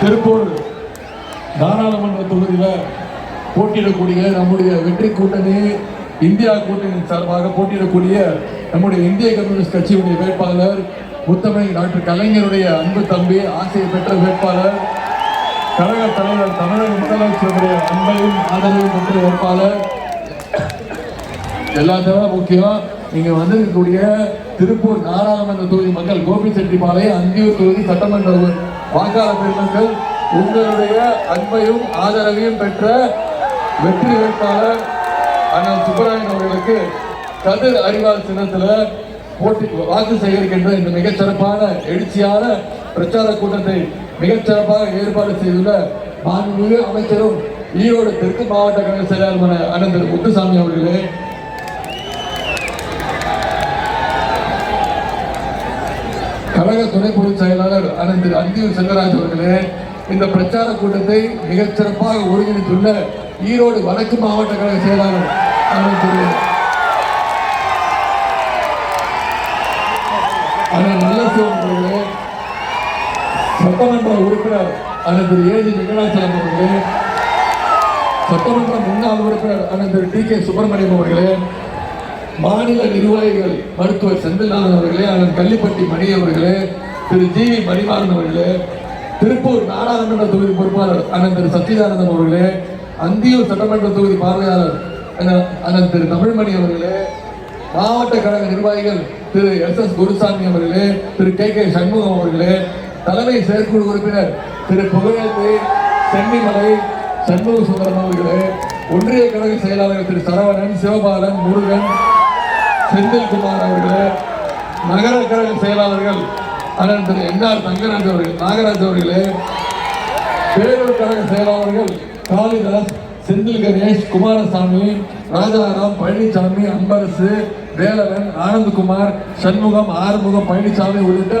திருப்பூர் நாடாளுமன்ற தொகுதியில் போட்டியிடக்கூடிய நம்முடைய வெற்றி கூட்டணி இந்தியா கூட்டணி சார்பாக போட்டியிடக்கூடிய நம்முடைய இந்திய கம்யூனிஸ்ட் கட்சியுடைய வேட்பாளர் முத்தமிழ் டாக்டர் கலைஞருடைய அன்பு தம்பி ஆசையை பெற்ற வேட்பாளர் கழக தலைவர் தமிழக முதலமைச்சருடைய அன்பையும் ஆதரவையும் பெற்ற வேட்பாளர். எல்லாத்தையும் முக்கியம் நீங்க வந்திருக்கக்கூடிய திருப்பூர் நாடாளுமன்ற தொகுதி மக்கள் கோபி செட்டிப்பாளையம் அந்தியூர் தொகுதி சட்டமன்ற வாக்காளர் பெருமக்கள் உங்களுடைய அன்பையும் ஆதரவையும் பெற்ற வெற்றி வேட்பாளர் அண்ணன் சுப்பராயன் அவர்களுக்கு கதிர் அறிவால் சின்னத்தில் போட்டி வாக்கு சேகரிக்கின்ற இந்த மிகச்சிறப்பான எழுச்சியான பிரச்சார கூட்டத்தை மிகச்சிறப்பாக ஏற்பாடு செய்துள்ள மாண்புமிகு அமைச்சரும் ஈரோடு தெற்கு மாவட்ட கழக செயலாளர் அண்ணன் திரு முத்துசாமி அவர்களே கழக துணை பொதுச் செயலாளர் அனைத்து அந்தியூர் செல்வராஜ் அவர்களே இந்த பிரச்சார கூட்டத்தை மிகச்சிறப்பாக ஒருங்கிணைத்துள்ள ஈரோடு வடக்கு மாவட்ட கழக செயலாளர் அண்ணன் அண்ணன் நல்லசிவன் அவர்களே சட்டமன்ற உறுப்பினர் அண்ணன் திரு ஏஜி வெங்கடாச்சலம் அவர்களே சட்டமன்ற முன்னாள் உறுப்பினர் அண்ணன் திரு டி கே சுப்பிரமணியம் அவர்களே மாநில நிர்வாகிகள் மருத்துவர் செந்தில்நாதன் அவர்களே அதன் கள்ளிப்பட்டி மணி அவர்களே திரு ஜி வி மணிமாறன் அவர்களே திருப்பூர் நாடாளுமன்ற தொகுதி பொறுப்பாளர் அண்ணன் திரு சச்சிதானந்தம் அவர்களே அந்தியூர் சட்டமன்ற தொகுதி பார்வையாளர் அண்ணன் அண்ணன் திரு தமிழ்மணி அவர்களே மாவட்ட கழக நிர்வாகிகள் திரு எஸ் எஸ் குருசாமி அவர்களே திரு கே கே சண்முகம் அவர்களே தலைமை செயற்குழு உறுப்பினர் திரு புகழேந்தி சென்னிமலை சண்முக சுந்தரம் அவர்களே ஒன்றிய கழக செயலாளர் திரு சரவணன் சிவபாலன் முருகன் செந்தில்குமார் அவர்களே நகர கழக செயலாளர்கள் அண்ணன் திரு என்ஆர் தங்கராஜ் அவர்கள் நாகராஜ் அவர்களே பேரூர் கழக செயலாளர்கள் காளிதாஸ் செந்தில் கணேஷ் குமாரசாமி ராஜாராம் பழனிசாமி அம்பரசு வேலவன் ஆனந்தகுமார் சண்முகம் ஆறுமுகம் பழனிசாமி உள்ளிட்ட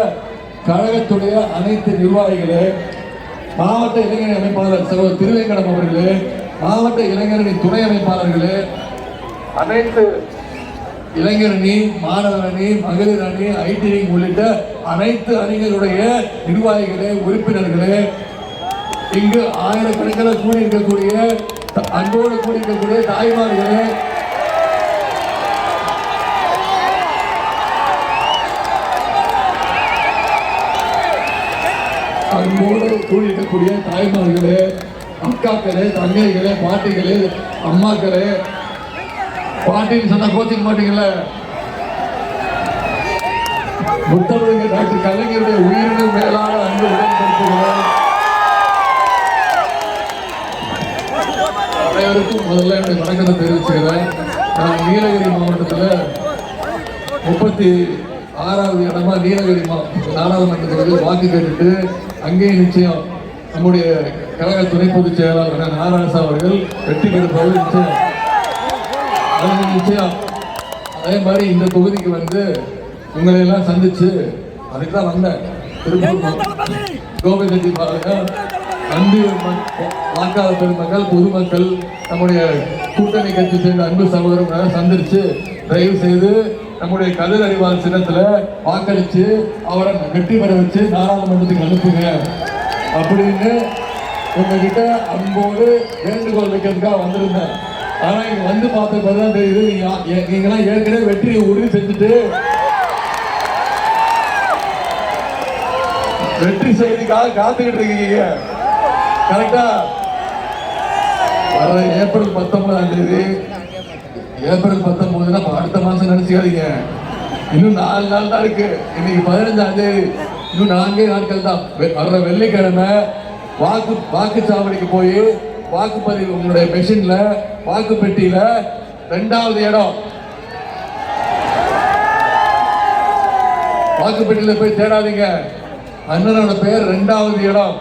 கழகத்துடைய அனைத்து நிர்வாகிகளே மாவட்ட இளைஞர் அமைப்பாளர் சகோதரர் திருவேங்கடம் அவர்களே மாவட்ட இளைஞரணி துணை அமைப்பாளர்களே அனைத்து இளைஞரணி மாணவர் அணி மகளிர் அணி ஐடி விங் உள்ளிட்ட அனைத்து அணிகளுடைய நிர்வாகிகளே உறுப்பினர்களே இங்கு ஆயிரக்கணக்கில் கூடியிருக்கக்கூடிய அன்போடு கூடியிருக்கக்கூடிய தாய்மார்களே. அன்போடு கூடியிருக்கக்கூடிய தாய்மார்களே அக்காக்களே தங்கைகளே பாட்டிகளே அம்மாக்களே பாட்டின்னு சொன்னா கோச்சிக்க மாட்டீங்கல்ல? முத்தமிழக டாக்டர் கலைஞருடைய உயிரினு மேலான அன்பு உடன்படுத்துகிறேன் அனைவருக்கும் முதல்ல என்னுடைய வணக்கத்தை தெரிவிச்சுக்கிறேன். நான் நீலகிரி மாவட்டத்தில் முப்பத்தி ஆறாவது இடமா நீலகிரி மாவட்டம் நாடாளுமன்றத்தில் வாக்கு கேட்டுட்டு அங்கேயும் நிச்சயம் நம்முடைய கழக துணை பொதுச் செயலாளர் நாராயணசா அவர்கள் வெற்றி பெறுப்பது நிச்சயம் நிச்சயம் அதே மாதிரி இந்த தொகுதிக்கு வந்து உங்களை எல்லாம் சந்திச்சு அதுக்கு தான் வந்தேன். திருப்பூர் கோபிச்செட்டி பாருங்க அன்பு வாக்காளர் பெருமக்கள் பொதுமக்கள் நம்முடைய கூட்டணி கட்சி சேர்ந்த அன்பு சகோதரர்களை சந்திச்சு தயவு செய்து நம்முடைய கதிர் அறிவால் சின்னத்துல வாக்களித்து அவரை வெற்றி பெற வச்சு நாடாளுமன்றத்துக்கு அனுப்புங்க. அப்படின்னு உங்ககிட்ட அன்போடு வேண்டுகோள் வைக்கிறதுக்காக வந்திருந்தேன். ஆனா இங்க வந்து பார்த்த பிறகுதான் தெரியுது. நீங்க ஏற்கனவே வெற்றியை உறுதி செஞ்சுட்டு. வெற்றி செய்திக்காக காத்துக்கிட்டு இருக்கீங்க. கரெக்டா? வர ஏப்ரல் பத்தொன்பதாம் தேதி. ஏப்ரல் பத்தொன்பதுனா தான் அடுத்த மாசம் நினைச்சுக்காதீங்க. இன்னும் நாலு நாள் தான் இருக்கு. இன்னைக்கு பதினஞ்சாம் தேதி. இன்னும் நான்கே நாட்கள் தான். வெ- வர்ற வெள்ளிக்கிழமை வாக்கு வாக்குச்சாவடிக்கு போய் வாக்குப்பதிவு உங்களுடைய மெஷின்ல வாக்கு பெட்டியில ரெண்டாவது இடம். வாக்குப்பெட்டியில போய் தேடாதீங்க. அண்ணனோட பெயர் ரெண்டாவது இடம்.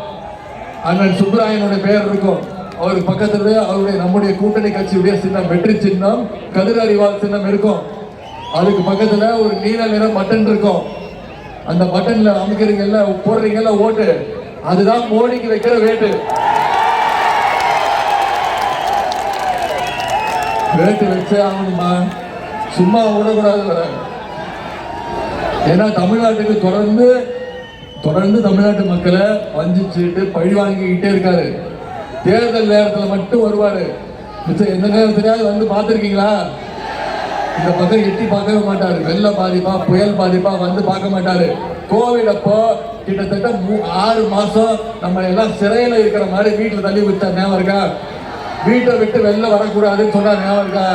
அண்ணன் சுப்ராயனோட பெயர் இருக்கும். அவர் பக்கத்துல அவருடைய நம்முடைய கூட்டணி கட்சியுடைய சின்னம் வெற்றி சின்னம் கதிர் அறிவால் சின்னம் இருக்கும். அதுக்கு பக்கத்துல ஒரு நீல நிறம் பட்டன் இருக்கும். அந்த பட்டன்ல அமைக்கிறீங்கல்ல போடுறீங்கல்ல ஓட்டு. அதுதான் மோடிக்கு வைக்கிற வேட்டு. வேட்டு வச்சே ஆகணுமா? சும்மா விடக்கூடாது ஏன்னா தமிழ்நாட்டுக்கு தொடர்ந்து தொடர்ந்து தமிழ்நாட்டு மக்களை வஞ்சிச்சுட்டு பழி வாங்கிக்கிட்டே இருக்காரு. தேர்தல் நேரத்தில் மட்டும் வருவாரு. மிச்சம் எந்த நேரத்திலாவது வந்து பார்த்துருக்கீங்களா? இந்த பக்கம் எட்டி பார்க்கவே மாட்டாரு. வெள்ள பாதிப்பா புயல் பாதிப்பா வந்து பார்க்க மாட்டாரு. கோவிட் அப்போ கிட்டத்தட்ட ஆறு மாசம் நம்ம எல்லாம் சிறையில இருக்கிற மாதிரி வீட்டில் தள்ளி விட்டா ஞாபகம் இருக்கா? வீட்டை விட்டு வெளில வரக்கூடாதுன்னு சொன்னார் ஞாபகம் இருக்கா?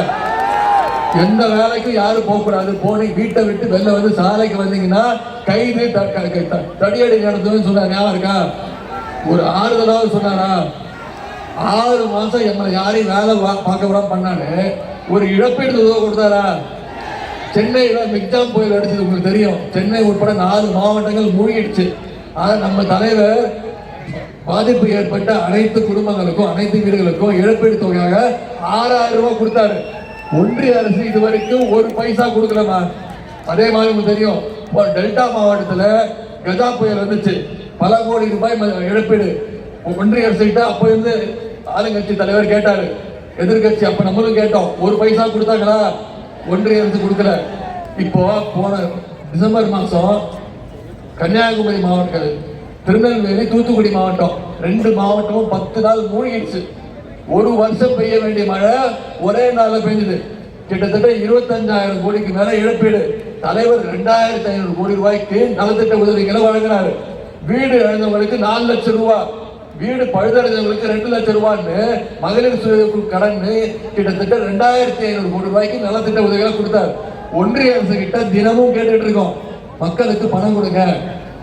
எந்த வேலைக்கும் யாரும் போகக்கூடாது. போனி வீட்டை விட்டு வெளில வந்து சாலைக்கு வந்தீங்கன்னா கைது தடியடி நடத்துன்னு சொன்னார் ஞாபகம் இருக்கா? ஒரு ஆறுதலாவது சொன்னாரா? ஆறு மாசம் எங்களை யாரையும் வேலை பார்க்க விடாம பண்ணாரு. ஒரு இழப்பீடு தொகை கொடுத்தாரா? சென்னையில் மிக்ஜாம் புயல் அடிச்சது உங்களுக்கு தெரியும். சென்னை உட்பட நாலு மாவட்டங்கள் மூழ்கிடுச்சு. ஆனால் நம்ம தலைவர் பாதிப்பு ஏற்பட்ட அனைத்து குடும்பங்களுக்கும் அனைத்து வீடுகளுக்கும் இழப்பீடு தொகையாக ஆறாயிரம் ரூபாய் கொடுத்தாரு. ஒன்றிய அரசு இது வரைக்கும் ஒரு பைசா கொடுக்கலமா அதே மாதிரி உங்களுக்கு தெரியும் இப்போ டெல்டா மாவட்டத்தில் கஜா புயல் வந்துச்சு. பல கோடி ரூபாய் ம- இழப்பீடு. ஒன்றிய அரசு கிட்ட அப்போ இருந்து ஆளுங்கட்சி தலைவர் கேட்டாரு. எதிர்கட்சி அப்ப நம்மளும் கேட்டோம் ஒரு பைசா கொடுத்தாங்களா? ஒன்றிய அரசு கொடுக்கல. இப்போ போன டிசம்பர் மாதம் கன்னியாகுமரி மாவட்டங்கள் திருநெல்வேலி தூத்துக்குடி மாவட்டம். ரெண்டு மாவட்டமும் பத்து நாள் மூழ்கிடுச்சு. ஒரு வருஷம் பெய்ய வேண்டிய மழை ஒரே நாளில் பெஞ்சுது கிட்டத்தட்ட இருபத்தஞ்சாயிரம் கோடிக்கு மேல இழப்பீடு. தலைவர் ரெண்டாயிரத்தி ஐநூறு கோடி ரூபாய்க்கு நலத்திட்ட உதவிகளை வழங்கினார். வீடு இழந்தவங்களுக்கு நாலு லட்சம் ரூபாய் வீடு பழுதடைஞ்சவங்களுக்கு ரெண்டு லட்சம் ரூபான்னு மகளிர் சுய கடன் கிட்டத்தட்ட ரெண்டாயிரத்தி ஐநூறு கோடி ரூபாய்க்கு நலத்திட்ட உதவிகளை கொடுத்தாரு. ஒன்றிய அரசு கிட்ட தினமும் கேட்டுட்டு இருக்கோம். மக்களுக்கு பணம் கொடுங்க.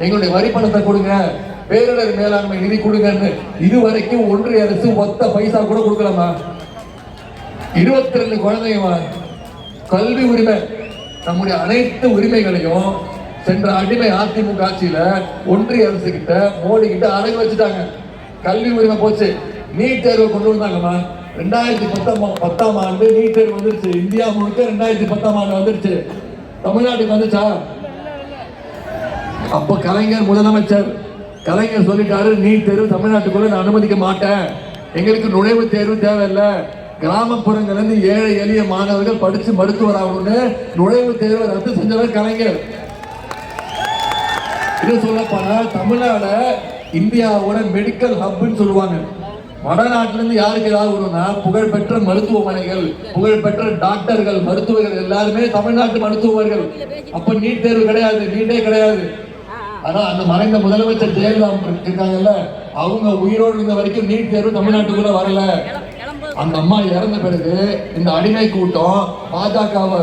எங்களுடைய வரி பணத்தை கொடுங்க. பேரிடர் மேலாண்மை நிதி கொடுங்கன்னு இதுவரைக்கும் ஒன்றிய அரசு ஒத்த பைசா கூட கொடுக்கலாமா இருபத்தி ரெண்டு குழந்தைங்க கல்வி உரிமை நம்முடைய அனைத்து உரிமைகளையும் சென்ற அடிமை அதிமுக ஆட்சியில ஒன்றிய அரசு கிட்ட மோடி கிட்ட அடகு வச்சுட்டாங்க. கல்வி உரிமை போச்சு. நீட் தேர்வை கொண்டு வந்தாங்கம்மா. ரெண்டாயிரத்தி பத்தாம் பத்தாம் ஆண்டு நீட் தேர்வு வந்துருச்சு. இந்தியா முழுக்க ரெண்டாயிரத்தி பத்தாம் ஆண்டு வந்துருச்சு. தமிழ்நாட்டுக்கு வந்துச்சா? அப்ப கலைஞர் முதலமைச்சர் கலைஞர் சொல்லிட்டாரு நீட் தேர்வு தமிழ்நாட்டுக்குள்ள நான் அனுமதிக்க மாட்டேன். எங்களுக்கு நுழைவுத் தேர்வு தேவையில்லை. கிராமப்புறங்கள்ல இருந்து ஏழை எளிய மாணவர்கள் படிச்சு மருத்துவர் ஆகணும்னு தேர்வை ரத்து செஞ்சவர் கலைஞர். இது சொல்ல போனா தமிழ்நாட இந்தியாவோட மெடிக்கல் ஹப்னு சொல்லுவாங்க. வடநாட்டுல இருந்து யாருக்கு ஏதாவது வரும்னா புகழ்பெற்ற மருத்துவமனைகள் புகழ்பெற்ற டாக்டர்கள் மருத்துவர்கள் எல்லாருமே தமிழ்நாட்டு மருத்துவர்கள். அப்ப நீட் தேர்வு கிடையாது நீட்டே கிடையாது. ஆனா அந்த மறைந்த முதலமைச்சர் ஜெயலலிதா இருக்காங்கல்ல அவங்க உயிரோடு இருந்த வரைக்கும் நீட் தேர்வு தமிழ்நாட்டுக்குள்ள வரல. அந்த அம்மா இறந்த பிறகு இந்த அடிமை கூட்டம் பாஜகவை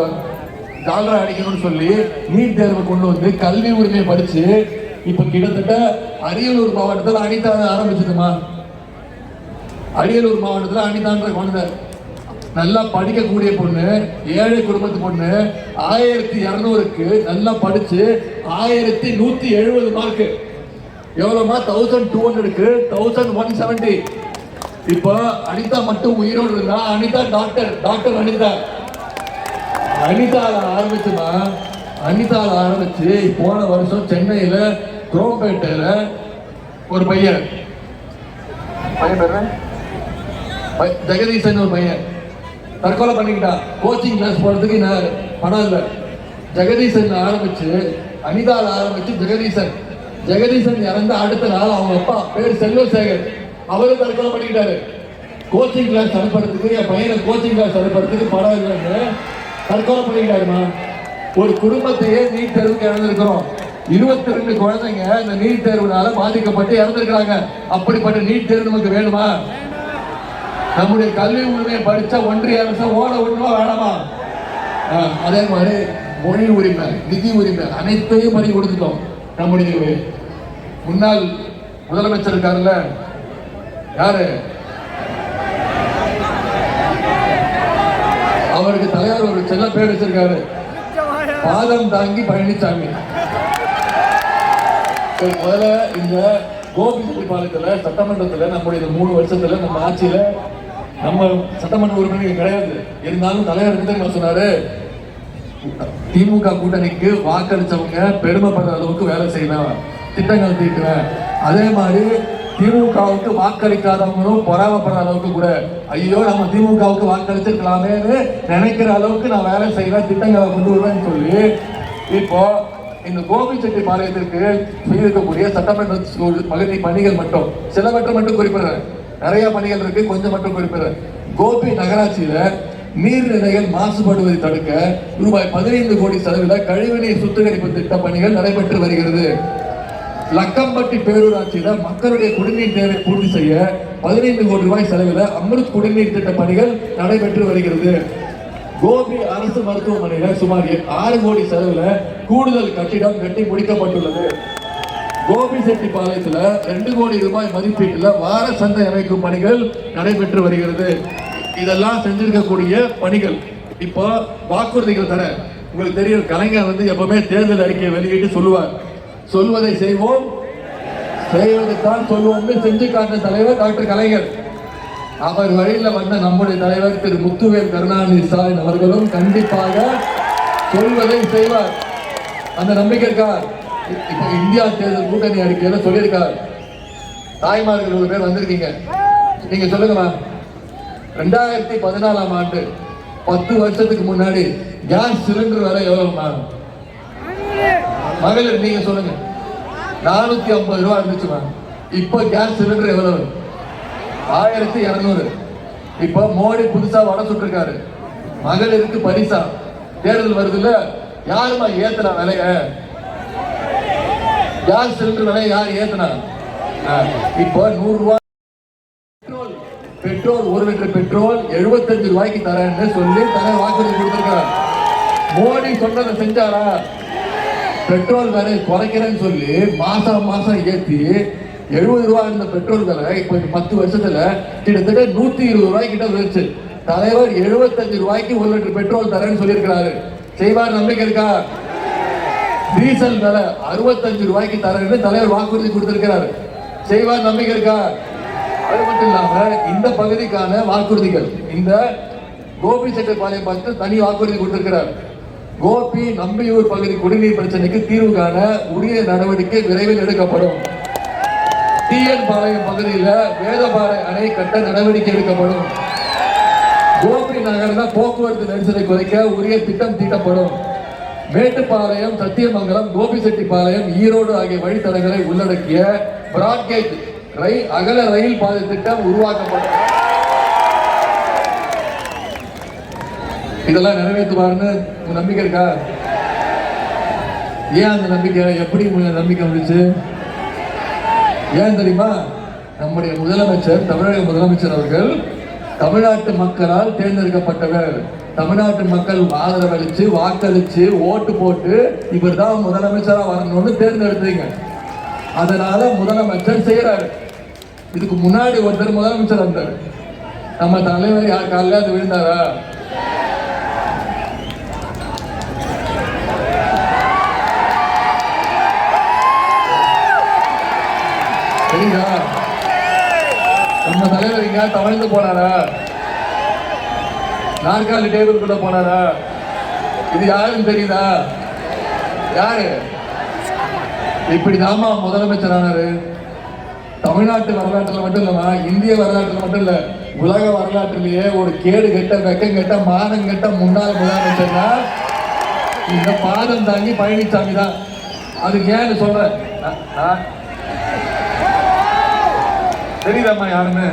டாலரை அடிக்கணும்னு சொல்லி நீட் தேர்வை கொண்டு வந்து கல்வி உரிமையை படிச்சு இப்ப கிட்டத்தட்ட அரியலூர் மாவட்டத்தில் அனிதா ஆரம்பிச்சதுமா. அரியலூர் மாவட்டத்தில் அனிதான்ற குழந்தை. நல்லா படிக்கக்கூடிய பொண்ணு ஏழை குடும்பத்து பொண்ணு ஆயிரத்தி இரநூறுக்கு நல்லா படிச்சு ஆயிரத்தி நூத்தி எழுபது மார்க் எவ்வளவுமா? தௌசண்ட் டூ ஹண்ட்ரடுக்கு தௌசண்ட் ஒன் செவன்டி இப்போ அனிதா மட்டும் உயிரோடு இருந்தா அனிதா டாக்டர் டாக்டர் அனிதா. அனிதாவில் ஆரம்பிச்சுமா? அனிதால ஆரம்பிச்சு போன வருஷம் சென்னையில குரோம்பேட்டையில ஒரு பையன். பையன் பேரு ஜெகதீசன் ஒரு பையன். தற்கொலை பண்ணிக்கிட்டான். கோச்சிங் கிளாஸ் போறதுக்கு நான் பணம் இல்லை. ஜெகதீசன் ஆரம்பிச்சு அனிதால் ஆரம்பிச்சு ஜெகதீசன் ஜெகதீசன் இறந்த அடுத்த நாள் அவங்க அப்பா பேர் செல்வசேகர். அவரும் தற்கொலை பண்ணிக்கிட்டாரு. கோச்சிங் கிளாஸ் அனுப்புறதுக்கு என் பையனை கோச்சிங் கிளாஸ் அனுப்புறதுக்கு படம் இல்லைன்னு தற்கொலை பண்ணிக்கிட்டாருமா. ஒரு குடும்பத்தையே நீட் தேர்வுக்கு இறந்துருக்கிறோம். இருபத்தி ரெண்டு குழந்தைங்க இந்த நீட் தேர்வுனால பாதிக்கப்பட்டு இறந்துருக்கிறாங்க. அப்படிப்பட்ட நீட் தேர்வு நமக்கு வேணுமா? நம்முடைய கல்வி உரிமையை படிச்சா ஒன்றிய அரசு ஓட விடணுமா வேணாமா? அதே மாதிரி முறை உரிமை நிதி உரிமை அனைத்தையும் பறி கொடுத்துட்டோம் நம்முடைய முன்னாள் முதலமைச்சர் இருக்காருல்ல யாரு? அவருக்கு தலைவர் ஒரு செல்ல பேர் வச்சிருக்காரு. பாதம் தாங்கி பழனிசாமி முதல்ல இந்த கோபிச்செட்டிப்பாளையத்துல சட்டமன்றத்தில் நம்முடைய இந்த மூணு வருஷத்துல நம்ம ஆட்சியில நம்ம சட்டமன்ற உறுப்பினர்கள் கிடையாது. இருந்தாலும் தலைவர் என்ன சொன்னாரு? திமுக கூட்டணிக்கு வாக்களித்தவங்க பெருமைப்படுற அளவுக்கு வேலை செய்வேன். திட்டங்கள் தீட்டுவேன். அதே மாதிரி திமுகவுக்கு வாக்களிக்காதவங்களும் பொறாமப்படுற அளவுக்கு கூட ஐயோ நம்ம திமுகவுக்கு வாக்களிச்சிருக்கலாமேன்னு நினைக்கிற அளவுக்கு நான் வேலை செய்வேன் திட்டங்களை கொண்டு வருவேன்னு சொல்லி. இப்போ இந்த கோபிச்செட்டி பாளையத்திற்கு செய்திருக்கக்கூடிய சட்டமன்ற பகுதி பணிகள் மட்டும் சிலவற்றை மட்டும் குறிப்பிடுறேன். நிறைய பணிகள் இருக்கு கொஞ்சம் மட்டும் குறிப்பிடுறேன். கோபி நகராட்சியில நீர்நிலைகள் மாசுபடுவதை தடுக்க ரூபாய் பதினைந்து கோடி செலவில கழிவுநீர் சுத்திகரிப்பு திட்ட பணிகள் நடைபெற்று வருகிறது. லக்கம்பட்டி பேரூராட்சியில மக்களுடைய குடிநீர் தேவை பூர்த்தி செய்ய பதினைந்து கோடி ரூபாய் செலவில் அமிர்த் குடிநீர் திட்ட பணிகள் நடைபெற்று வருகிறது. கோபி அரசு மருத்துவமனையில சுமார் ஆறு கோடி செலவுல கூடுதல் கட்டிடம் கட்டி முடிக்கப்பட்டுள்ளது. கோபி செட்டிப்பாளையத்துல ரெண்டு கோடி ரூபாய் மதிப்பீட்டுல வார சந்தை அமைக்கும் பணிகள் நடைபெற்று வருகிறது. இதெல்லாம் செஞ்சிருக்கக்கூடிய பணிகள். இப்போ வாக்குறுதிகள் தர. உங்களுக்கு தெரியும் கலைஞர் வந்து எப்பவுமே தேர்தல் அறிக்கையை வெளியிட்டு சொல்லுவார். சொல்வதை செய்வோம். செய்வதைத்தான் சொல்வோம்னு செஞ்சு காட்டின தலைவர் டாக்டர் கலைஞர். அவர் வழியில் வந்த நம்முடைய தலைவர் திரு முத்துவேல் கருணாநிதி ஸ்டாலின் அவர்களும் கண்டிப்பாக சொல்வதை செய்வார். அந்த நம்பிக்கை இருக்கார் இப்போ இந்தியா தேர்தல் கூட்டணி அறிக்கையில சொல்லியிருக்கார். தாய்மார்கள் ஒரு பேர் வந்திருக்கீங்க. நீங்க சொல்லுங்கம்மா. ரெண்டாயிரத்தி பதினாலாம் ஆண்டு பத்து வருஷத்துக்கு முன்னாடி கேஸ் சிலிண்டர் விலை எவ்வளவுமா மகளிர் நீங்க சொல்லுங்க. நானூத்தி ஐம்பது ரூபா இருந்துச்சு இப்போ கேஸ் சிலிண்டர் எவ்வளவு? ஆயிரத்தி இருநூறு. இப்போ மோடி புதுசா வர சுட்டிருக்காரு. மகளிருக்கு பரிசா. தேர்தல் வருதுல்ல யாருமா ஏத்துனா விலைய? கேஸ் சிலிண்டர் விலையை யார் ஏத்துனா? ஆ, இப்போ நூறு ரூபாய் பெட்ரோல் ஒரு லிட்டர் பெட்ரோல் 75 ரூபாய்க்கு தரேன்னு சொல்லி தர வாக்குறுதி கொடுத்திருக்கார் மோடி சொன்னதை செஞ்சாரா? பெட்ரோல் விலை குறைக்கிறேன்னு சொல்லி மாசம் மாசம் ஏற்றி எழுபது ரூபா இருந்த பெட்ரோல் விலை இப்போ பத்து வருஷத்துல கிட்டத்தட்ட நூத்தி இருபது ரூபாய் கிட்ட வந்துருச்சு தலைவர் 75 ரூபாய்க்கு ஒரு லிட்டர் பெட்ரோல் தரேன்னு சொல்லியிருக்கிறாரு. செய்வார் நம்பிக்கை இருக்கா? டீசல் விலை 65 ரூபாய்க்கு தரேன்னு தலைவர் வாக்குறுதி கொடுத்திருக்கிறாரு. செய்வார் நம்பிக்கை இருக்கா? அது மட்டும் இல்லாம இந்த பகுதிக்கான வாக்குறுதிகள். இந்த கோபி செட்டிப்பாளையம் பார்த்து தனி வாக்குறுதி கொடுத்திருக்கிறார். கோபி நம்பியூர் பகுதி குடிநீர் பிரச்சனைக்கு தீர்வு காண உரிய நடவடிக்கை விரைவில் எடுக்கப்படும். டிஎன் பாளையம் பகுதியில் வேதபாறை அணை கட்ட நடவடிக்கை எடுக்கப்படும். கோபி நகரில் போக்குவரத்து நெரிசலை குறைக்க உரிய திட்டம் தீட்டப்படும். மேட்டுப்பாளையம் சத்தியமங்கலம் கோபிசெட்டிப்பாளையம் ஈரோடு ஆகிய வழித்தடங்களை உள்ளடக்கிய பிராட்கேஜ் ரயில் அகல ரயில் பாதை திட்டம் உருவாக்கப்பட்ட இதெல்லாம் நிறைவேற்றுவாருன்னு நம்பிக்கை இருக்கா? ஏன் அந்த நம்பிக்கை? எப்படி உங்களுக்கு நம்பிக்கை வந்துச்சு? ஏன் தெரியுமா? நம்முடைய முதலமைச்சர் தமிழக முதலமைச்சர் அவர்கள் தமிழ்நாட்டு மக்களால் தேர்ந்தெடுக்கப்பட்டவர். தமிழ்நாட்டு மக்கள் ஆதரவளிச்சு வாக்களிச்சு ஓட்டு போட்டு இவர் தான் முதலமைச்சராக வரணும்னு தேர்ந்தெடுத்தீங்க. அதனால முதலமைச்சர் செய்யறாரு இதுக்கு முன்னாடி ஒருத்தர் முதலமைச்சர் வந்தார். நம்ம தலைவர் யார்? காலையில அது விழுந்தாரா? சரிங்களா? நம்ம தலைவர் எங்க தவழ்ந்து போனாரா? நாற்காலி டேபிள் கூட போனாரா? இது யாருன்னு தெரியுதா? யாரு? இப்படிதாமா முதலமைச்சர் ஆனாரு. தமிழ்நாட்டு வரலாற்றுல மட்டும் இல்லம்மா இந்திய வரலாற்றுல மட்டும் இல்ல உலக வரலாற்றிலேயே ஒரு கேடு கெட்ட வெக்கம் கெட்ட மானம் கெட்ட முன்னாள் முதலமைச்சர்னா இந்த பாதம் தாங்கி பழனிசாமி தான். அதுக்கு ஏன்னு சொல்றேன் தெரியுதாம்மா யாருன்னு?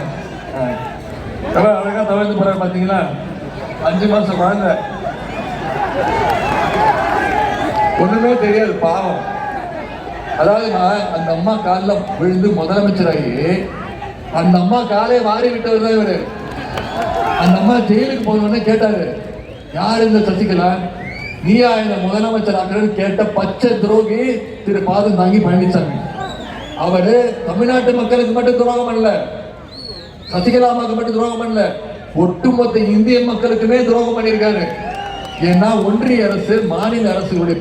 ஆ. எவ்வளவு அழகா தவிர்த்து போறாரு பாத்தீங்களா? அஞ்சு மாசம் குழந்தை. ஒண்ணுமே தெரியாது பாவம். அதாவது நான் அந்த அம்மா காலில் விழுந்து முதலமைச்சராகி அந்த அம்மா காலே வாரி விட்டவர் தான் இவர். அந்த அம்மா ஜெயிலுக்கு போனவொடனே கேட்டாரு யார் இந்த சசிகலா? நீயா என்ன முதலமைச்சர் ஆக்குறன்னு கேட்ட பச்சை துரோகி திரு பாதம் தாங்கி பழனிசாமி அவரு தமிழ்நாட்டு மக்களுக்கு மட்டும் துரோகம் பண்ணல சசிகலாமாக்கு மட்டும் துரோகம் பண்ணல ஒட்டுமொத்த இந்திய மக்களுக்குமே துரோகம் பண்ணியிருக்காரு. ஏன்னா ஒன்றிய அரசு மாநில அரசுகளுடைய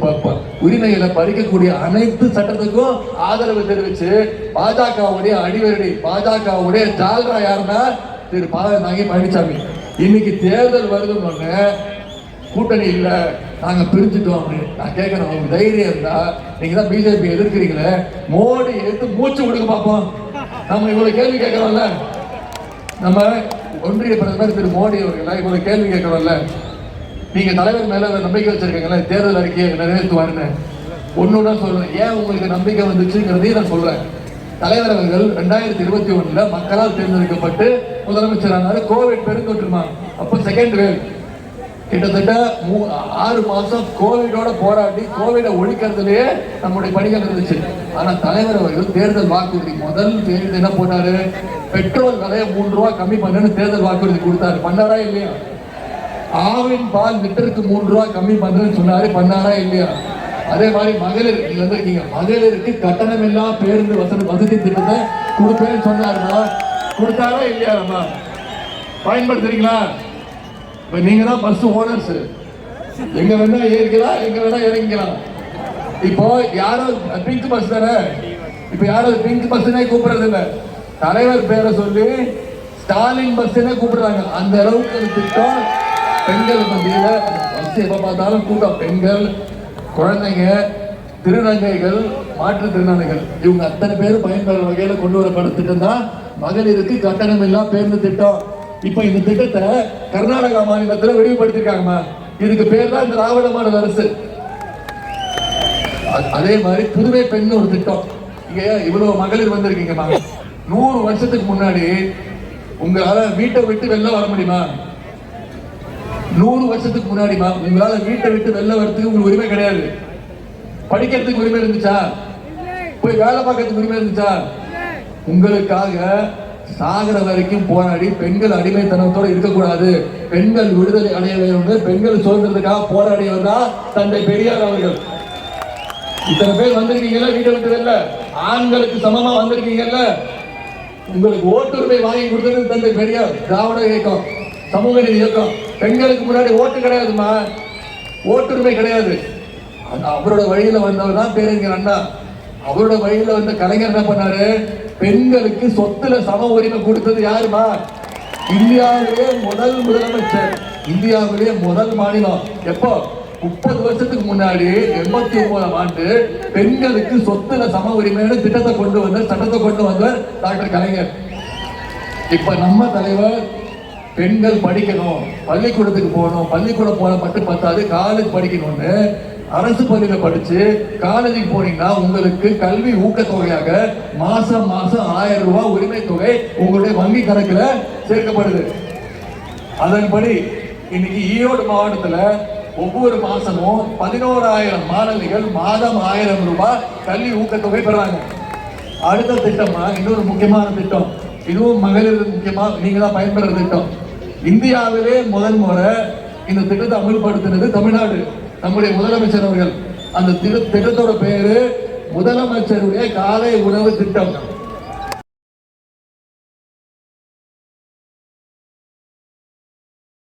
உரிமைகளை பறிக்கக்கூடிய அனைத்து சட்டத்துக்கும் ஆதரவு தெரிவிச்சு பாஜகவுடைய அடிவரடி பாஜகவுடைய ஜால்ரா யாருன்னா திரு பாலநாயகி பழனிசாமி இன்னைக்கு தேர்தல் வருதுன்னு கூட்டணி இல்லை நாங்கள் பிரிஞ்சுட்டோம் அப்படின்னு. நான் கேட்குறேன் உங்களுக்கு தைரியம் இருந்தா நீங்க தான் பிஜேபி எதிர்க்கிறீங்களே மோடி எடுத்து மூச்சு கொடுக்க பார்ப்போம் நம்ம இவ்வளவு கேள்வி கேட்கறோம்ல. நம்ம ஒன்றிய பிரதமர் திரு மோடி அவர்கள் இவ்வளவு கேள்வி கேட்கறோம்ல. நீங்க தலைவர் மேல நம்பிக்கை வச்சிருக்கீங்களா தேர்தல் அறிக்கையை நிறைவேற்றுவாருன்னு. ஒன்று தான் சொல்றேன். ஏன் உங்களுக்கு நம்பிக்கை வந்துச்சுங்கிறதையும் நான் சொல்றேன். தலைவர் அவர்கள் ரெண்டாயிரத்தி இருபத்தி ஒண்ணுல மக்களால் தேர்ந்தெடுக்கப்பட்டு முதலமைச்சரானாரு. கோவிட் பெருந்தொற்றுமா? அப்போ செகண்ட் வேவ் கிட்டத்தட்ட மூ- ஆறு மாசம் கோவிடோட போராடி கோவிடை ஒழிக்கிறதுலயே நம்முடைய பணிகள் இருந்துச்சு. ஆனா தலைவர் அவர்கள் தேர்தல் வாக்குறுதி முதல் தேர்தல் என்ன போட்டாரு? பெட்ரோல் விலையை மூன்று ரூபா கம்மி பண்ணுன்னு தேர்தல் வாக்குறுதி கொடுத்தாரு. பண்ணாரா இல்லையா? ஆவின் பால் லிட்டருக்கு மூன்று ரூபா கம்மி பண்றேன்னு சொன்னாரு பண்ணாரா இல்லையா? அதே மாதிரி மகளிர் நீங்க வந்திருக்கீங்க மகளிருக்கு கட்டணம் எல்லாம் பேருந்து வசதி வசதி திட்டத்தை கொடுப்பேன்னு சொன்னாருமா? கொடுத்தாரா இல்லையா நம்ம பயன்படுத்துறீங்களா? இப்ப நீங்க தான் பஸ் ஓனர்ஸ் எங்க வேணா ஏறிக்கலாம் எங்க வேணா இறங்கிக்கலாம். இப்போ யாரோ பிங்க் பஸ் தானே? இப்போ யாரோ பிங்க் பஸ்னே கூப்பிடுறது இல்லை தலைவர் பேரை சொல்லி ஸ்டாலின் பஸ்னே கூப்பிடுறாங்க. அந்த அளவுக்கு திட்டம் பெண்கள் மத்தியில் பஸ் எப்ப பார்த்தாலும் கூட்டம். பெண்கள் குழந்தைங்க திருநங்கைகள் மாற்றுத்திறனாளிகள் இவங்க அத்தனை பேர் பயன்பெற வகையில் கொண்டு வரப்பட திட்டம் தான் மகளிருக்கு கட்டணம் இல்லா பேருந்து திட்டம். இப்போ இந்த திட்டத்தை கர்நாடகா மாநிலத்தில் விரிவுபடுத்திருக்காங்கம்மா. இதுக்கு பேர் தான் திராவிட மாடல் அரசு. அதே மாதிரி புதுமை பெண் ஒரு திட்டம். இங்க இவ்வளவு மகளிர் வந்திருக்கீங்கம்மா. நூறு வருஷத்துக்கு முன்னாடி உங்களால வீட்டை விட்டு வெளில வர முடியுமா? நூறு வருஷத்துக்கு முன்னாடி உங்களால வீட்டை விட்டு வெளில வரதுக்கு உங்களுக்கு உரிமை கிடையாது. படிக்கிறதுக்கு உரிமை இருந்துச்சா? போய் வேலை பார்க்கறதுக்கு உரிமை இருந்துச்சா? உங்களுக்காக சாகர வரைக்கும் போராடி பெண்கள் அடிமைத்தனத்தோட இருக்கக்கூடாது. பெண்கள் விடுதலை அடைய வேண்டும். பெண்கள் சுதந்திரத்துக்காக போராடியவர் தான் தந்தை பெரியார் அவர்கள். இத்தனை பேர் வந்திருக்கீங்கல்ல வீட்டை விட்டு வெளில? ஆண்களுக்கு சமமா வந்திருக்கீங்கல்ல? உங்களுக்கு ஓட்டுரிமை வாங்கி கொடுத்தது தந்தை பெரியார் திராவிட இயக்கம் சமூக நீதி இயக்கம். பெண்களுக்கு முன்னாடி ஓட்டு கிடையாதுமா ஓட்டுரிமை கிடையாது. அவரோட வழியில் வந்தவர் தான் பேரறிஞர் அண்ணா. அவரோட வழியில் வந்த கலைஞர் என்ன பண்ணாரு? பெண்களுக்கு சொத்துல சம உரிமை கொடுத்தது யாருமா இந்தியாவிலே முதல் முதலமைச்சர். இந்தியாவிலே முதல் மாநிலம். எப்போ? முப்பது வருஷத்துக்கு முன்னாடி எண்பத்தி ஒன்பதாம் ஆண்டு பெண்களுக்கு சொத்துல சம உரிமையான திட்டத்தை கொண்டு வந்த சட்டத்தை கொண்டு வந்த டாக்டர் கலைஞர். இப்ப நம்ம தலைவர் பெண்கள் படிக்கணும் பள்ளிக்கூடத்துக்கு போகணும் பள்ளிக்கூடம் போன மட்டும் பத்தாது காலேஜ் படிக்கணும்னு அரசு பள்ளியில படிச்சு காலேஜுக்கு போனீங்கன்னா உங்களுக்கு கல்வி ஊக்கத்தொகையாக மாசம் மாசம் ஆயிரம் ரூபாய் உரிமை தொகை உங்களுடைய வங்கி கணக்குல சேர்க்கப்படுது. அதன்படி இன்னைக்கு ஈரோடு மாவட்டத்துல ஒவ்வொரு மாசமும் பதினோராயிரம் மாணவிகள் மாதம் ஆயிரம் ரூபாய் கல்வி ஊக்கத்தொகை பெறாங்க அடுத்த திட்டமா இன்னொரு முக்கியமான திட்டம். இதுவும் மகளிர் முக்கியமா நீங்க தான் பயன்பெற திட்டம். இந்தியாவிலே முதல் முறை இந்த திட்டத்தை அமல்படுத்தினது தமிழ்நாடு. நம்முடைய முதலமைச்சர் அவர்கள். அந்த திட்டத்தோட பேரு முதலமைச்சருடைய காலை உணவு திட்டம்.